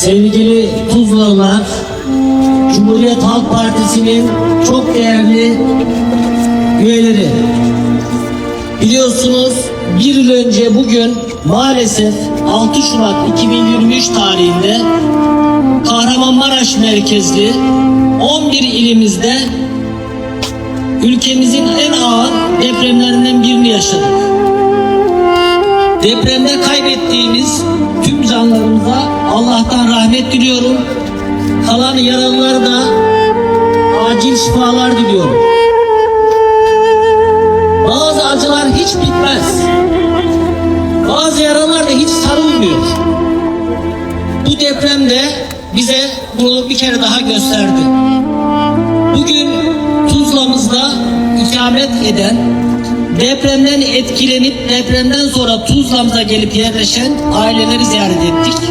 sevgili Tuzlalılar, Cumhuriyet Halk Partisi'nin çok değerli üyeleri. Biliyorsunuz bir yıl önce bugün maalesef 6 Şubat 2023 tarihinde Kahramanmaraş merkezli 11 ilimizde ülkemizin en ağır depremlerinden birini yaşadık. Depremde kaybettiğimiz canlarımıza Allah'tan rahmet diliyorum. Kalan yaralılara da acil şifalar diliyorum. Bazı acılar hiç bitmez. Bazı yaralar da hiç sarılmıyor. Bu depremde bize bunu bir kere daha gösterdi. Bugün Tuzla'mızda ikamet eden, depremden etkilenip depremden sonra Tuzla'mıza gelip yerleşen aileleri ziyaret ettik.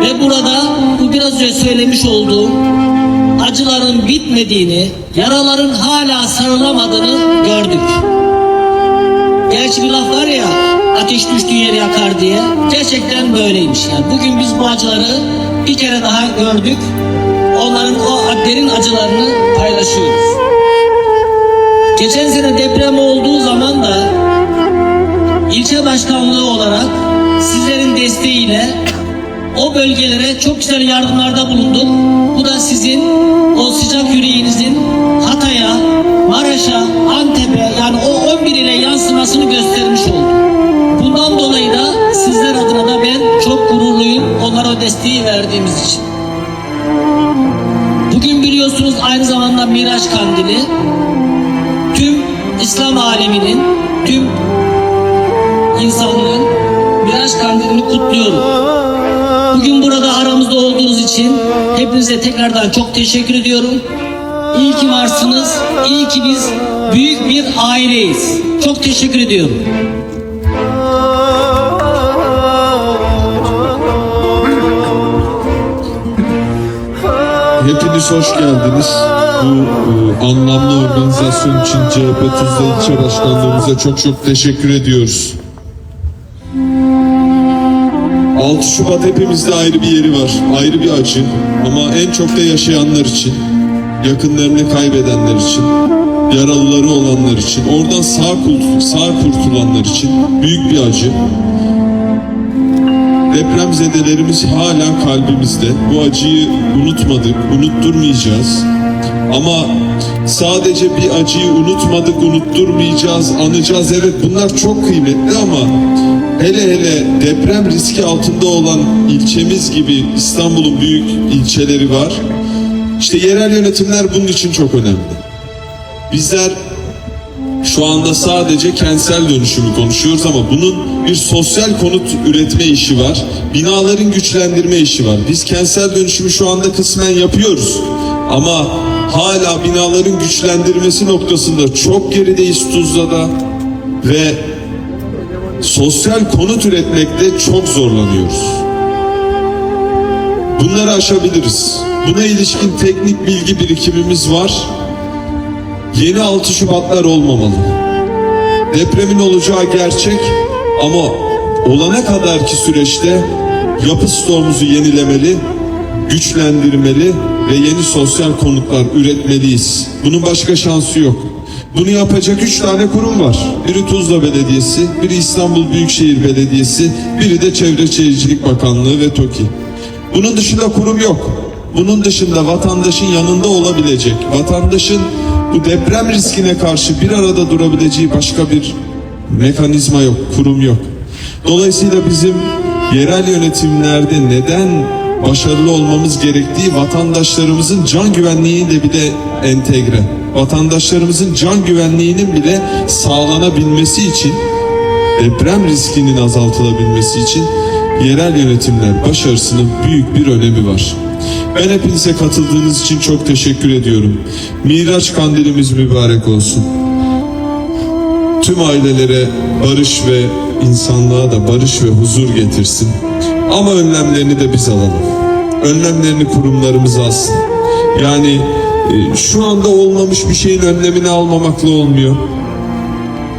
Ve burada bu biraz önce söylemiş olduğum acıların bitmediğini, yaraların hala sarılamadığını gördük. Gerçi bir laf var ya ateş düştüğü yeri yakar diye. Gerçekten böyleymiş yani. Bugün biz bu acıları bir kere daha gördük. Onların o derin acılarını paylaşıyoruz. Geçen sene deprem olduğu zaman da ilçe başkanlığı olarak sizlerin desteğiyle o bölgelere çok güzel yardımlarda bulunduk. Bu da sizin o sıcak yüreğinizin Hatay'a, Maraş'a, Antep'e yani o 11 ile yansımasını göstermiş oldu. Bundan dolayı da sizler adına da ben çok gururluyum onlara o desteği verdiğimiz için. Bugün biliyorsunuz aynı zamanda Miraç Kandili tüm İslam aleminin, tüm insanlığın Miraç Kandilini kutluyorum. Bugün burada aramızda olduğunuz için hepinize tekrardan çok teşekkür ediyorum. İyi ki varsınız. İyi ki biz büyük bir aileyiz. Çok teşekkür ediyorum. Hepiniz hoş geldiniz. Bu e, anlamlı organizasyon için CHP Tuzla İlçe Başkanlığımıza çok çok teşekkür ediyoruz. 6 Şubat hepimizde ayrı bir yeri var, ayrı bir acı ama en çok da yaşayanlar için, yakınlarını kaybedenler için, yaralıları olanlar için, oradan sağ, kurt- sağ kurtulanlar için büyük bir acı. Depremzedelerimiz hala kalbimizde. Bu acıyı unutmadık, unutturmayacağız. Ama sadece bir acıyı unutmadık, unutturmayacağız, anacağız. Evet bunlar çok kıymetli ama hele hele deprem riski altında olan ilçemiz gibi İstanbul'un büyük ilçeleri var. İşte yerel yönetimler bunun için çok önemli. Bizler şu anda sadece kentsel dönüşümü konuşuyoruz ama bunun bir sosyal konut üretme işi var. Binaların güçlendirme işi var. Biz kentsel dönüşümü şu anda kısmen yapıyoruz. Ama hala binaların güçlendirmesi noktasında çok gerideyiz Tuzla'da ve sosyal konut üretmekte çok zorlanıyoruz. Bunları aşabiliriz. Buna ilişkin teknik bilgi birikimimiz var. Yeni 6 Şubatlar olmamalı. Depremin olacağı gerçek ama olana kadarki süreçte yapı stoğumuzu yenilemeli, güçlendirmeli ve yeni sosyal konutlar üretmeliyiz. Bunun başka şansı yok. Bunu yapacak üç tane kurum var. Biri Tuzla Belediyesi, biri İstanbul Büyükşehir Belediyesi, biri de Çevre Şehircilik Bakanlığı ve TOKİ. Bunun dışında kurum yok. Bunun dışında vatandaşın yanında olabilecek, vatandaşın bu deprem riskine karşı bir arada durabileceği başka bir mekanizma yok, kurum yok. Dolayısıyla bizim yerel yönetimlerde neden başarılı olmamız gerektiği vatandaşlarımızın can güvenliğiyle bir de entegre. Vatandaşlarımızın can güvenliğinin bile sağlanabilmesi için deprem riskinin azaltılabilmesi için yerel yönetimler başarısının büyük bir önemi var. Ben hepinize katıldığınız için çok teşekkür ediyorum. Miraç kandilimiz mübarek olsun. Tüm ailelere barış ve insanlığa da barış ve huzur getirsin. Ama önlemlerini de biz alalım. Önlemlerini kurumlarımız alsın. Yani e, şu anda olmamış bir şeyin önlemini almamakla olmuyor.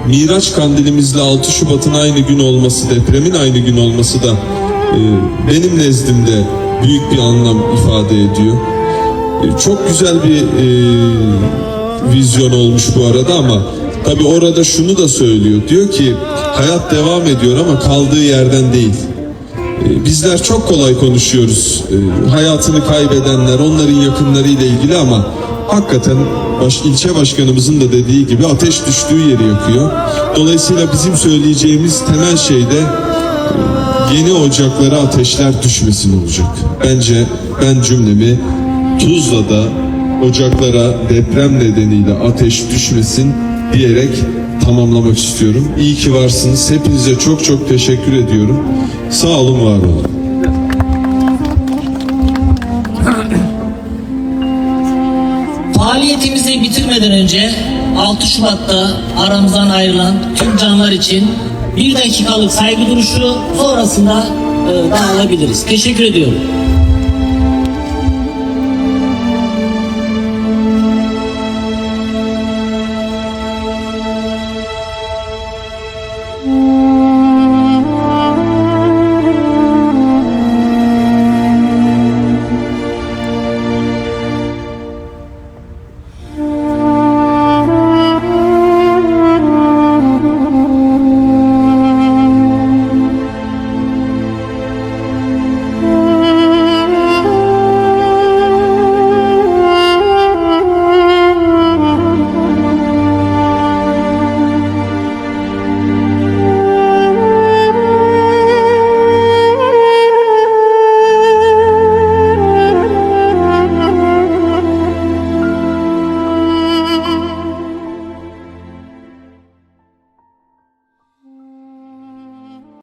Miraç kandilimizle 6 Şubat'ın aynı gün olması, depremin aynı gün olması da e, benim nezdimde büyük bir anlam ifade ediyor. E, Çok güzel bir e, vizyon olmuş bu arada ama tabi orada şunu da söylüyor. Diyor ki hayat devam ediyor ama kaldığı yerden değil. E, Bizler çok kolay konuşuyoruz. E, Hayatını kaybedenler, onların yakınlarıyla ilgili ama hakikaten baş, ilçe başkanımızın da dediği gibi ateş düştüğü yeri yakıyor. Dolayısıyla bizim söyleyeceğimiz temel şey de e, yeni ocaklara ateşler düşmesin olacak. Bence ben cümlemi Tuzla'da ocaklara deprem nedeniyle ateş düşmesin diyerek tamamlamak istiyorum. İyi ki varsınız. Hepinize çok çok teşekkür ediyorum. Sağ olun, var olun. Faaliyetimizi bitirmeden önce 6 Şubat'ta aramızdan ayrılan tüm canlar için bir dakikalık saygı duruşu sonrasında e, dağılabiliriz. Teşekkür ediyorum.